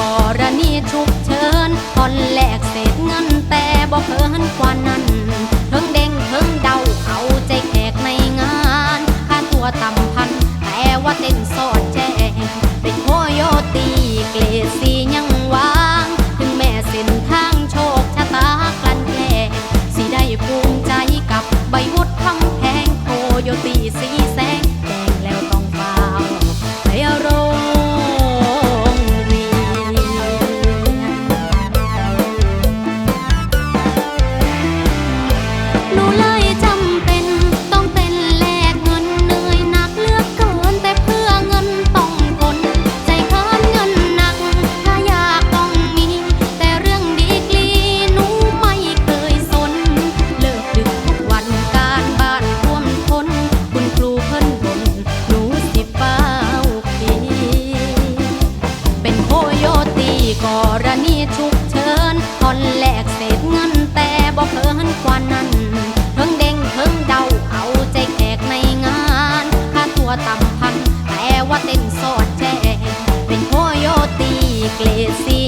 กรณีฉุกเฉินตอนแรกเศษเงินแต่บอกเพิ่นกว่านั้นเพิ่งเด้งเพิ่งเดาเอาใจแขกในงานค่าตัวต่ำพันแต่ว่าเต้นสอดแจ้งเป็นโคโยตีเกรดสียัง ว่าเต้นสอดแจเป็นโคโยตีเกลซี